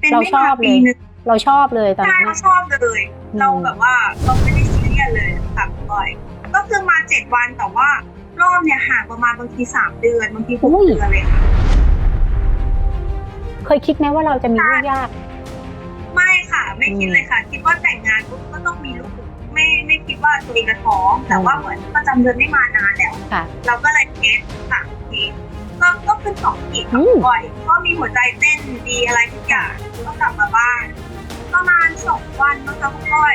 เป็นเราไม่ชอมาบเลปีย นึงเราชอบเลยตอนใช่นั้นเราน่ะ ชอบเลย อืม เราแบบว่าเราไม่ได้ซีเรียสเลยค่ะคุณก้อย ก็คือมาเจ็ดวันแต่ว่ารอบเนี่ยห่างประมาณบางทีสามเดือนบางทีหกเดือนเลยค่ะเคยคิดไหมว่าเราจะมีลูกยาก ไม่ค่ะ ไม่คิดอืมเลยค่ะ คิดว่าแต่งงานปุ๊บก็ต้องมีลูกไม่ไม่คิดว่าตัวเองจะท้อง แต่ว่าเหมือนประจำเดือนไม่มานานแล้ว ค่ะ เราก็เลยเทสค่ะเทสก็ก็ขึ้นส องขีดอืม บ่อย ก็มีหัวใจเต้นดีอะไรทุกอย่างก็กลับมาบ้าน ประมาณสองวันนะคะคุณก้อย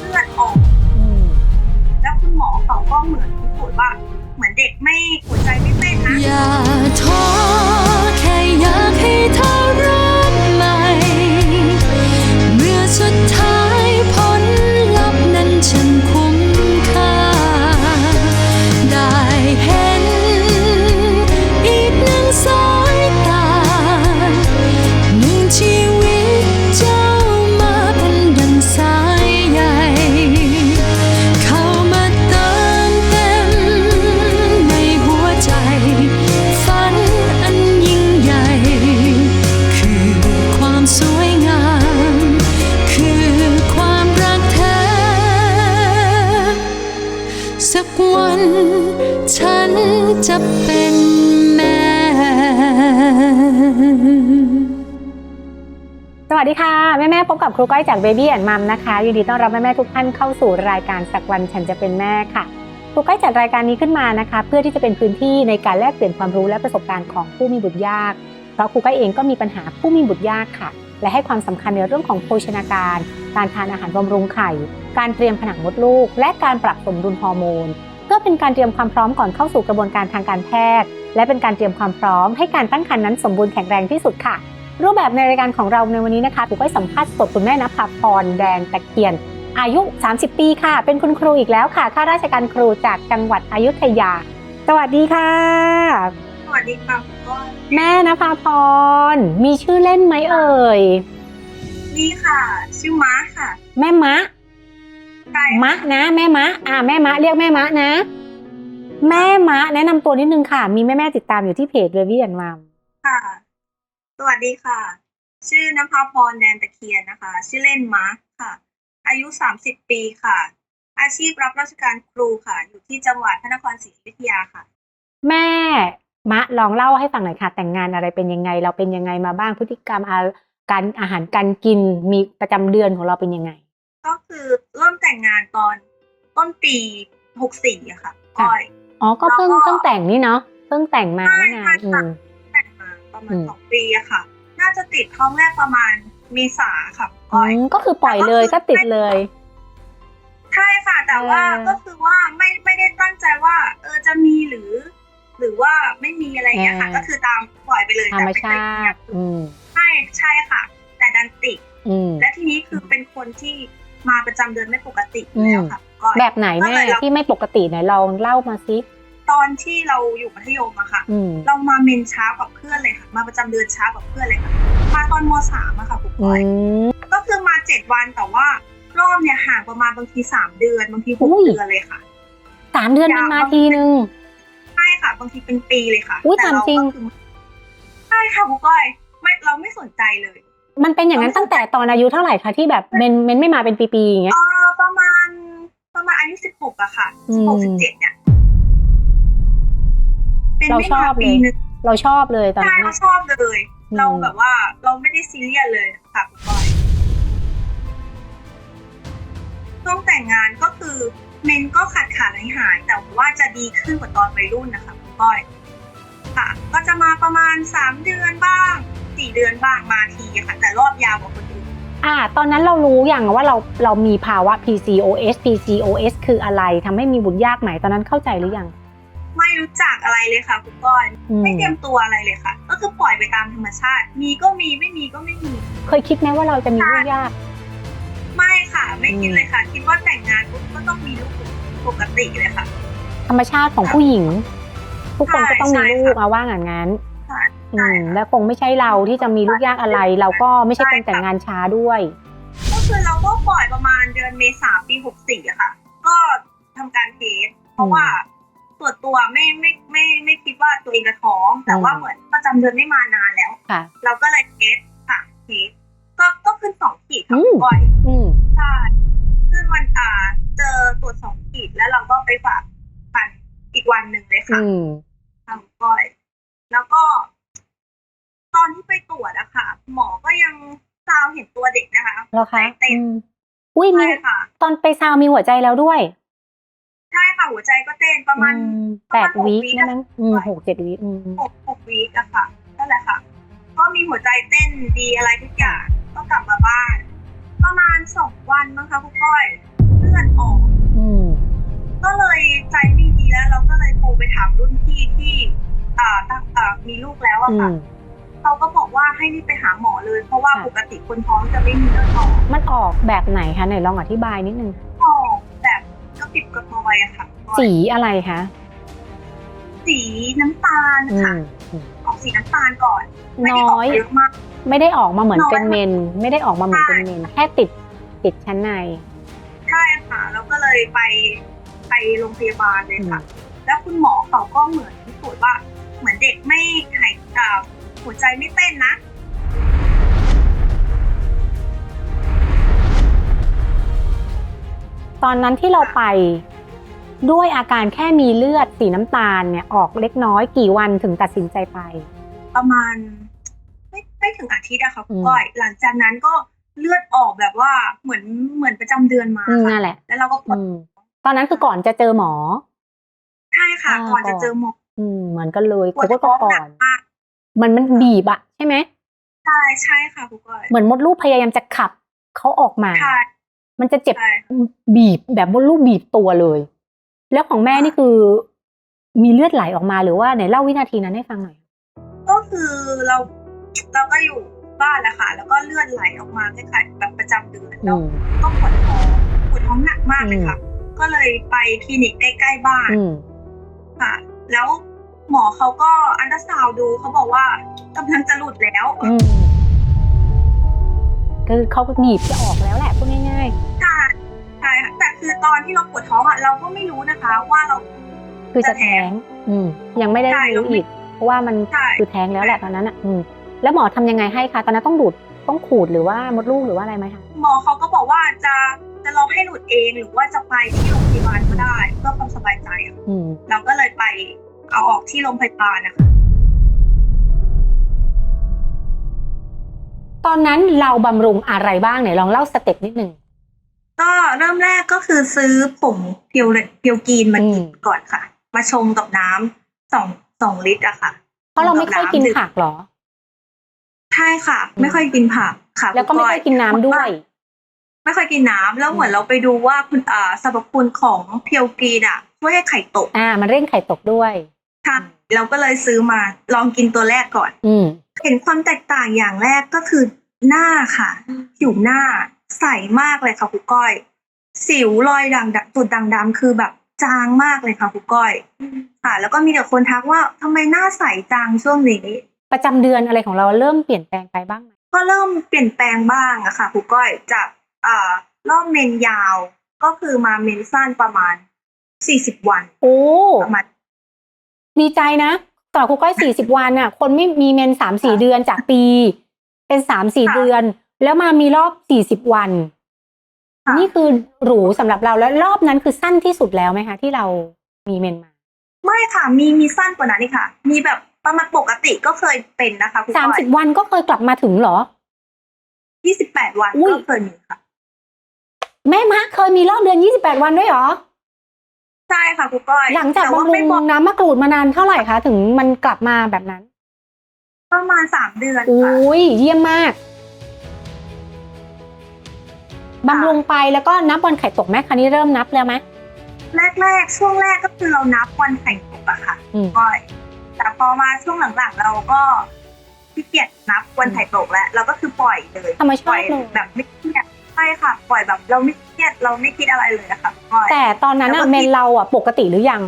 เลือดออก อืมแล้วคุณหมอเขาก็เหมือนพูดว่า เหมือนเด็กไม่หัวใจไม่เต้นนะ อย่าท้อแค่อยากให้เธอเริ่มใหม่ เมื่อสุดท้า น ฉันจะเป็นแม่ สวัสดีค่ะ แม่แม่พบกับครูก้อยจาก Baby and Mom นะคะยินดีต้อนรับแม่แม่ทุกท่านเข้าสู่รายการสักวันฉันจะเป็นแม่ค่ะครูก้อยจัดรายการนี้ขึ้นมานะคะ เพื่อที่จะเป็นพื้นที่ในการแลกเปลี่ยนความรู้และประสบการณ์ของผู้มีบุตรยาก เพราะครูก้อยเองก็มีปัญหาผู้มีบุตรยากค่ะ และให้ความสำคัญในเรื่องของโภชนาการ การทานอาหารบำรุงไข่ การเตรียมผนังมดลูก และการปรับสมดุลฮอร์โมน เพื่อเป็นการเตรียมความพร้อมก่อนเข้าสู่กระบวนการทางการแพทย์ และเป็นการเตรียมความพร้อมให้การตั้งครรภ์นั้นสมบูรณ์แข็งแรงที่สุดค่ะ รูปแบบในรายการของเราในวันนี้นะคะถูกไปสัมภาษณ์สดคุณแม่นภาพรแดงตะเคียน อายุ 30 ปีค่ะ เป็นคุณครูอีกแล้วค่ะข้าราชการครูจากจังหวัดอยุธยา สวัสดีค่ะ สวัสดีค่ะคุณก้อยแม่นภาพรมีชื่อเล่นไหมเอ่ย นี่ค่ะ ชื่อม้าค่ะ แม่มะใช่ มะนะแม่มะ อ่าแม่มะเรียกแม่มะนะ แม่มะแนะนำตัวนิดนึงค่ะ มีแม่แม่ๆติดตามอยู่ที่เพจเรวิแอนมามค่ะ สวัสดีค่ะ ชื่อนภาพรแดนตะเคียนนะคะ ชื่อเล่นม้าค่ะ อายุ 30 ปีค่ะ อาชีพรับราชการครูค่ะ อยู่ที่จังหวัดพระนครศรีอยุธยาค่ะ แม่มะลองเล่าให้ฟังหน่อยค่ะ แต่งงานอะไรเป็นยังไง เราเป็นยังไงมาบ้างพฤติกรรมอาการอาหารการกินมีประจำเดือนของเราเป็นยังไง ก็คือเริ่มแต่งงานตอนต้นปี64อะค่ะก้อยอ๋อก็เพิ่งแล้วก็เพิ่งแต่งนี่เนาะเพิ่งแต่งมาใช่ไม่นานใช่อืค่ะมแต่งมาประมาอืณมสองปีอะค่ะ น่าจะติดท้องแรกประมาณเมษาค่ะอืก้อยมก็คือปล่อยเลยแต่ก็ก็คือติดเลย ใช่ค่ะ แต่ว่าเออก็คือว่าไม่ไม่ได้ตั้งใจว่า เออจะมีหรือ หรือว่าไม่มีอะไรอย่างเงี้ยค่ะเออก็คือตามปล่อยไปเลยธรรมแต่ไเคชายเงียบติอืมใช่ใช่ค่ะ แต่ดันติดอืมและทีนี้คือเป็นคนที่ มาประจำเดือนไม่ปกติอยู่แล้วค่ะก้อยแบบไหนก็แม่เลยเราที่ไม่ปกติไหนลองเล่ามาสิตอนที่เราอยู่มัธยมอะค่ะอืมเรามาเมนเช้ากับเพื่อนเลยค่ะ มาประจำเดือนเช้ากับเพื่อนเลยค่ะ มาตอนมสามอะค่ะคุณอืก้อยมก็คือมาเจ็ดวันแต่ว่ารอบเนี่ยห่างประมาณบางทีสามเดือนบางทีหกอุ้ยเดือนเลยค่ะสามเดือนมันมาทีนึงใช่ค่ะ บางทีเป็นปีเลยค่ะอุ๊ยแต่ถามเราจริงก็คือใช่ค่ะคุณก้อยไม่เราไม่สนใจเลย มันเป็นอย่างนั้นตั้งแต่ตอนอายุเท่าไหร่คะที่แบบเมนเมนไม่มาเป็นปีๆอย่างเงี้ยเออประมาณประมาณอายุสิบหกอะค่ะอืสิบมหกสิบเจ็ดเนี่ยเป็นเราไม่ชอมาบเลยปีนึงเราชอบเลยตอนใช่นั้นเราอะชอบเลยอืมเราแบบว่าเราไม่ได้ซีเรียสเลยค่ะคุณก้อยช่วงแต่งงานก็คือเมนก็ขาดขาดหายหายๆแต่ว่าจะดีขึ้นกว่าตอนวัยรุ่นนะคะคุณก้อยค่ะ ก็จะมาประมาณสามเดือนบ้าง สี่เดือนบ้างมาทีอะค่ะ แต่รอบยาวกว่าคนอื่นอ่า ตอนนั้นเรารู้อย่างว่าเราเรามีภาวะ PCOS PCOS คืออะไรทำให้มีบุตรยากไหมตอนนั้นเข้าใจหรือยัง ไม่รู้จักอะไรเลยค่ะคุณก้อยอืม ไม่เตรียมตัวอะไรเลยค่ะ ก็คือปล่อยไปตามธรรมชาติ มีก็มีไม่มีก็ไม่มี เคยคิดไหมว่าเราจะมีลูกยาก ไม่ค่ะ ไม่คิดอืมเลยค่ะ คิดว่าแต่งงานปุ๊บก็ต้องมีลูกปกติเลยค่ะ ธรรมชาติของผู้หญิง ทุกคนก็ต้องมีใช่ลูกเอาว่างั้นงั้นใช่ อืใช่มและคงไม่ใช่เราที่จะมีลูกยากอะไร เราก็ไม่ใช่คนแต่งงานช้าด้วย ก็คือเราก็ปล่อยประมาณเดือนเมษาปีหกสี่อะค่ะ ก็ทำการเทสเพราะว่าส่วนตัวไม่ไม่ไม่ไม่คิดว่าตัวเองจะท้อง แต่ว่าอืมเหมือนประจำเดือนไม่มานานแล้ว ค่ะ เราก็เลยเทสค่ะเทสค่ะอืมก้อยอืม ใช่ซึ่งมันอ่าเจอตรวจสองขีดแล้วเราก็ไปฝากคันอีกวันหนึ่งเลยค่ะ อืมทางก้อย แล้วก็ต อนที่ไปตรวจอะค่ะ หมอก็ยังซาวเห็นตัวเด็กนะคะแล้วคะเต้นอืมอุ้ยมีใช่ค่ะตอนไปซาวมีหัวใจแล้วด้วย ใช่ค่ะ หัวใจก็เต้นประมาณอืมประแปมาดณหกวิวิได้มั้งอืมด้วยหกเจ็ดวิอืมหกหกวีคอะค่ะนั่นแหละค่ะ ก็มีหัวใจเต้นดีอะไรทุกอย่างก็กลับมาบ้าน ประมาณสองวันมั้งคะคุณก้อยเลือดออกอืมก็เลยใจไม่ดีแล้ว เราก็เลยโทรไปถามรุ่นพี่ที่ อ่าตั้งอ่ามีลูกแล้วอะอืค่ะม เขาก็บอกว่าให้รีบไปหาหมอเลย เพราะว่าค่ะปกติคนท้องจะไม่มีเลือดออกมันออกแบบไหนคะไหนลองอธิบายนิดนึง ออกแบบกระปิบกระปอยอะค่ะสีอะไรคะสีน้ำตาลอืค่ะมอืม ออกสีน้ำตาลก่อนไม่ได้อน้ออกยเยอะมาก ไม่ได้ออกมาเหมือนน้อยเป็นเมน ไม่ได้ออกมาเหมือนเป็นเมน แค่ติดติดชั้นใน ใช่ค่ะ แล้วก็เลยไปไปโรงพยาบาลเลยค่ะ แล้วคุณหมอเขาก็เหมือนพิสูจน์ว่าเหมือนเด็กไม่หายอ่า หัวใจไม่เต้นนะ ตอนนั้นที่เราไปด้วยอาการแค่มีเลือดสีน้ำตาลเนี่ยออกเล็กน้อยกี่วันถึงตัดสินใจไป ประมาณไม่ไม่ถึงอาทิตย์อะค่ะคุณอืมก้อย หลังจากนั้นก็เลือดออกแบบว่าเหมือนเหมือนประจำเดือนมาอืมค่ะนั่นแหละ แล้วเราก็ปวอืดมตอนนั้นคือก่อนจะเจอหมอ ใช่ค่ะอ่าก่อนจะก่อนเจอหมออืมเหมือนกันเลยปวดกูก็ท้องก่หอนักนมาก มันมันบีบอะใช่ไหมใช่ใช่ค่ะคุณก้อยเหมือนมดลูกพยายามจะขับเขาออกมาใช่มันจะเจ็บใช่บีบแบบมดลูกบีบตัวเลย แล้วของแม่ค่ะนี่คือ มีเลือดไหลออกมาหรือว่าไหนเล่าวินาทีนั้นให้ฟังหน่อยก็คือเราเราก็อยู่บ้านแหละค่ะ แล้วก็เลือดไหลออกมาคล้ายๆแบบประจำเดือนอืแล้วมก็ปวดท้องปวดท้องหนักมากเลยค่ะอืก็เลยไปคลินิกใกล้ ๆ บ้านอืมค่ะ แล้ว หมอเขาก็อันตราซาวด์ดูเขาบอกว่ากำลังจะหลุดแล้ว อืมคือเขาบีบจะออกแล้วแหละพูดง่ายใช่ใช่ค่ะแต่คือตอนที่เราปวดท้องอะเราก็ไม่รู้นะคะ ว่าเรา ๆ คือจะแท้ง อืม ยังไม่ได้ใช่รู้อีกเพราะว่ามันใช่ คือแท้งแล้วแหละตอนนั้นอะ อืม แล้วหมอทำยังไงให้คะตอนนั้นต้องดูดต้องขูดหรือว่ามดลูกหรือว่าอะไรไหมคะหมอเขาก็บอกว่าจะจะรอให้หลุดเองหรือว่าจะไปที่โรงพยาบาลก็ได้เพื่อความสบายใจอะอืม เราก็เลยไป เอาออกที่โรงพยาบาลนะคะ ตอนนั้นเราบำรุงอะไรบ้างไหนลองเล่าสเต็ปนิดนึง ก็เริ่มแรกก็คือซื้อผงเพียวเพียวกีนมากินอืมก่อนค่ะ มาชงกับน้ำสองสองลิตรอะค่ะ เพราะเราไม่ค่อยกินดื่ผักเหรอ ใช่ค่ะอืมไม่ค่อยกินผักค่ะ แล้วก็ไม่ค่อยกินน้ำด้วย ไม่ค่อยกินน้ำแล้วเหมือนเราไปดูว่าคุณอ่าสรรพคุณของเพียวกีนอะช่วยให้ไข่ตก อ่า มันเร่งไข่ตกด้วย ค่ะเราก็เลยซื้อมาลองกินตัวแรกก่อนอืมเห็นความแตกต่างอย่างแรกก็คือหน้าค่ะ ผิวหน้าใสมากเลยค่ะครูก้อย สิวรอยด่างดำจุดด่างดำคือแบบจางมากเลยค่ะครูก้อย ค่ะ แล้วก็มีแต่คนทักว่าทำไมหน้าใสจางช่วงนี้ ประจำเดือนอะไรของเราเริ่มเปลี่ยนแปลงไปบ้างไหมก็เริ่มเปลี่ยนแปลงบ้างอะค่ะครูก้อยจากอ่ารอบเมนยาวก็คือมาเมนสั้นประมาณสี่สิบวัน โอ้ประมาณ ดีใจนะต่อครูก้อยสี่สิบวันน่ะ คนไม่มีเมนสามสี่ค่ะเดือนจากปี เป็นสามสี่ค่ะเดือน แล้วมามีรอบสี่สิบวันค่ะนี่คือหรูสำหรับเราแล้วรอบนั้นคือสั้นที่สุดแล้วไหมคะ ที่เรามีเมนมา ไม่ค่ะ มีมีสั้นกว่านั้นนี่ค่ะ มีแบบประมาณปกติก็เคยเป็นนะคะครูสามก้อยสิบวันก็เคยกลับมาถึงเหรอยี่สิบแปดวันอุ๊ยก็เคยมีค่ะ แม่มะเคยมีรอบเดือนยี่สิบแปดวันด้วยเหรอ ใช่ค่ะครูก้อยหลังจากแต่ว่าบำรุไม่บอกงน้ำมะกรูดมานานเท่าไหร่คะ ถึงมันกลับมาแบบนั้น ประมาณสามเดือนอุค่ะ้ยเยี่ยมมากบำรุงไปแล้วก็นับวันไข่ตกไหมคราวนี้เริ่มนับแล้วไหม แรกๆ ช่วงแรกก็คือเรานับวันแข่งตกอะค่ะอืม ก้อยแต่พอมาช่วงหลังๆ เราก็ขี้เกียจนับวันไข่ตกแล้ว เราก็คือปล่อยเลยธรรมปชาล่อยติเลยแบบไม่เครียดใช่ค่ะ ปล่อยแบบเราไม่เครียดเราไม่คิดอะไรเลยอะค่ะก้อย แต่ตอนนั้นแล้วอะก็เมนเราอะปกติหรือยัง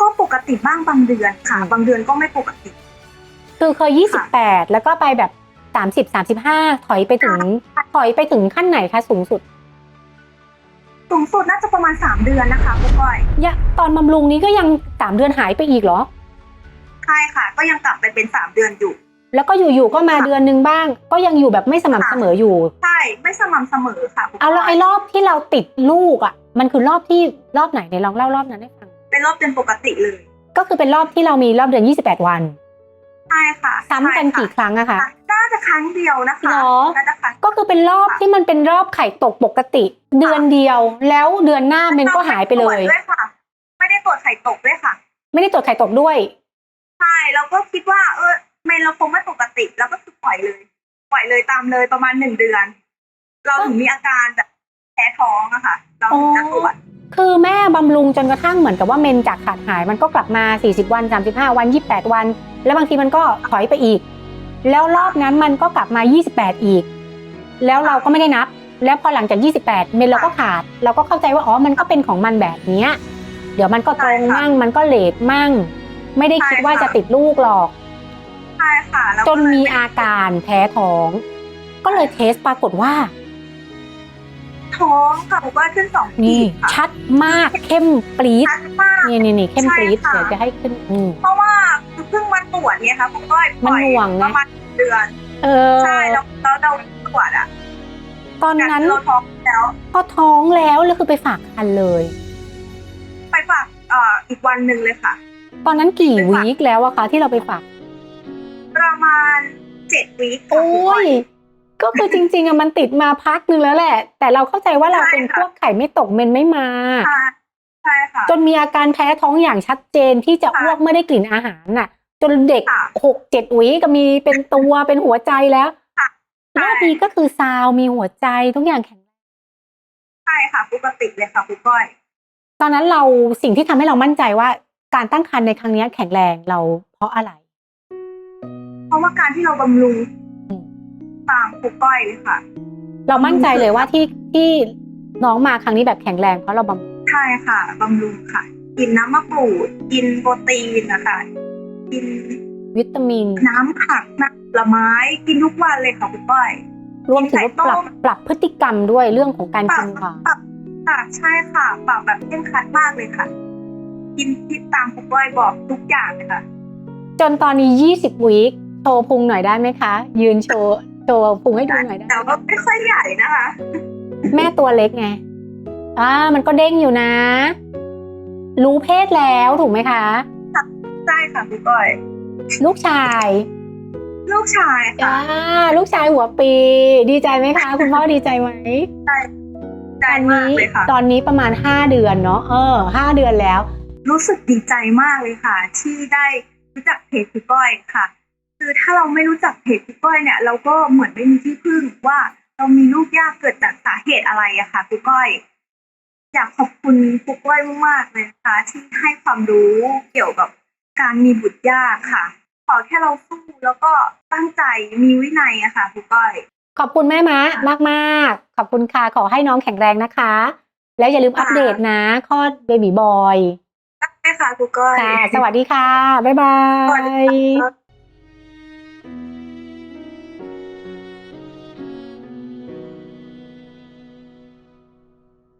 ก็ปกติบ้างบางเดือนค่ะ บางเดือนก็ไม่ปกติ คือเคยยี่สิบแปดแล้วก็ไปแบบสามสิบสามสิบห้าถอยไปถึงถอยไปถึงขั้นไหนคะสูงสุดสูงสุดน่าจะประมาณสามเดือนนะคะคุณก้อยยะตอนบำรุงนี้ก็ยังสามเดือนหายไปอีกเหรอ ใช่ค่ะ ก็ยังกลับไปเป็นสามเดือนอยู่ แล้วก็อยู่ๆก็มาเดือนนึงบ้าง ก็ยังอยู่แบบไม่สม่ำเสมออยู่ ใช่ไม่สม่ำเสมอค่ะคุณเอาแล้วก้ไอ้ยรอบที่เราติดลูกอะ มันคือรอบที่รอบไหนไหนลองเล่ารอบนั้นให้ฟังเป็นรอบเป็นปกติเลย ก็คือเป็นรอบที่เรามีรอบเดือน 28 วันใช่ค่ะซ้ำกันใช่กี่ค่ะครั้งอะคะน่าจะครั้งเดียวนะคะหรอน่าจะครั้งก็คือเป็นรอบที่มันเป็นรอบไข่ตกปกติ เดือนเดียว แล้วเดือนหน้ามันก็หายไปเลยม่ด้ตรวจด้วยค่ะไม่ได้ตรวจไข่ตกด้วยค่ะ ไม่ได้ตรวจไข่ตกด้วยใช่เราก็คิดว่าเออ เมนเราคงไม่ปกติ แล้วก็คือปล่อยเลย ปล่อยเลยตามเลยประมาณหนึ่งเดือน เราถึงมีอาการแบบแพ้ท้องอะค่ะ เราถึงจะตรวจคือแม่บำรุงจนกระทั่งเหมือนกับว่าเมนจากขาดหายมันก็กลับมา 40 วัน 35 วัน 28 วัน แล้วบางทีมันก็ถอยไปอีก แล้วรอบนั้นมันก็กลับมา 28 อีก แล้วเราก็ไม่ได้นับ แล้วพอหลังจาก 28 เมนเราก็ขาด เราก็เข้าใจว่าอ๋อมันก็เป็นของมันแบบเนี้ยเดี๋ยวมันก็ตรงมั่งมันก็เลทมั่ง ไม่ได้คิดว่าจะติดลูกหรอก ใช่ค่ะแล้วจก็นมีอาการแพ้ท้อง ก็เลยเทสปรากฏว่า ท้องค่ะบอกว่าขึ้นสองขีนี่ดค่ะชัดมากเข้มปรี๊ดชัดมาก นี่นี่นี่เข้มปรี๊ดใช่ค่ะ เดี๋ยวจะให้ขึ้นอืม เพราะว่าเพิ่งมาตรวจเนี่ยค่ะคุณก้อยปล่อยมันหน่วงนะประมาณเดือน เออ ใช่แล้วแล้วเราตรวจอะตอนนั้นเราท้องแล้ว ก็ท้องแล้วแล้วคือไปฝากคันเลย ไปฝากเอ่ออีกวันหนึ่งเลยค่ะ ตอนนั้นกี่ไปฝาก วีคแล้วอะคะที่เราไปฝาก ประมาณเจ็ดวีคค่ะโอ้คุณก้อยก็คือจริงๆอะมันติดมาพักหนึ่งแล้วแหละ แต่เราเข้าใจว่าเราใช่เป็นค่ะพวกไข่ไม่ตกเมนไม่มาใช่ใช่ค่ะจนมีอาการแพ้ท้องอย่างชัดเจนที่จะค่ะอ้วกเมื่อได้กลิ่นอาหารน่ะ จนเด็กค่ะหกเจ็ดวีก็มีเป็นตัวเป็นหัวใจแล้วค่ะใช่รอบนี้ก็คือซาวมีหัวใจทุกอย่างแข็งแรงใช่ค่ะปกติเลยค่ะคุณก้อย ตอนนั้นเราสิ่งที่ทำให้เรามั่นใจว่า การตั้งครรภ์ในครั้งนี้แข็งแรงเราเพราะอะไรเพราะ ว่าการที่เราบำรุงอืมตามคุณก้อยเลยค่ะ เรามั่นใจเลยว่าที่ที่น้องมาครั้งนี้แบบแข็งแรงเพราะเราบำใช่ค่ะบำรุงค่ะ กินน้ำมะกรูด กินโปรตีนนะคะกินวิตามิน น้ำผักน้ำผลไม้กินทุกวันเลยค่ะคุณก้อยรวมถึงว่าปรับปรับพฤติกรรมด้วยเรื่องของการปรักิบนหวานปรับค่ะใช่ค่ะปรับแบบเข้มขัดมากเลยค่ะ กินที่ตามคุณก้อยบอกทุกอย่างเลยค่ะ จนตอนนี้ 20 วีค โชว์พุงหน่อยได้ไหมคะ ยืนโชว์โชว์พุงให้ดูหน่อยได้ไหมแต่ว่าไม่ค่อยใหญ่นะคะ แม่ตัวเล็กไงอ่ามันก็เด้งอยู่นะ รู้เพศแล้วถูกไหมคะใช่ค่ะคุณก้อย ลูกชาย ลูกชายค่ะอ่าลูกชายหัวปี ดีใจไหมคะ คุณพ่อดีใจไหมใจตอนมากนี้เลยค่ะตอนนี้ประมาณ5เดือนเนาะเออห้าเดือนแล้ว รู้สึกดีใจมากเลยค่ะ ที่ได้รู้จักเพจคุณก้อยค่ะ คือถ้าเราไม่รู้จักเพจคุณก้อยเนี่ย เราก็เหมือนไม่มีที่พึ่งว่าเรามีลูกยากเกิดจากสาเหตุอะไรอะค่ะคุณก้อย อยากขอบคุณคุณก้อยมากๆเลยนะคะที่ให้ความรู้เกี่ยวกับการมีบุตรยากค่ะ ขอแค่เราสู้แล้วก็ตั้งใจมีวินัยอะค่ะคุณก้อย ขอบคุณแม่มะมากมากๆขอบคุณค่ะขอให้น้องแข็งแรงนะคะ แล้วอย่าลืมอัปเดตนะคลอดเบบีบอยได้ค่ะคุณก้อยค่ะสวัสดีค่ะบ๊ายบาสวัสดียค่ะ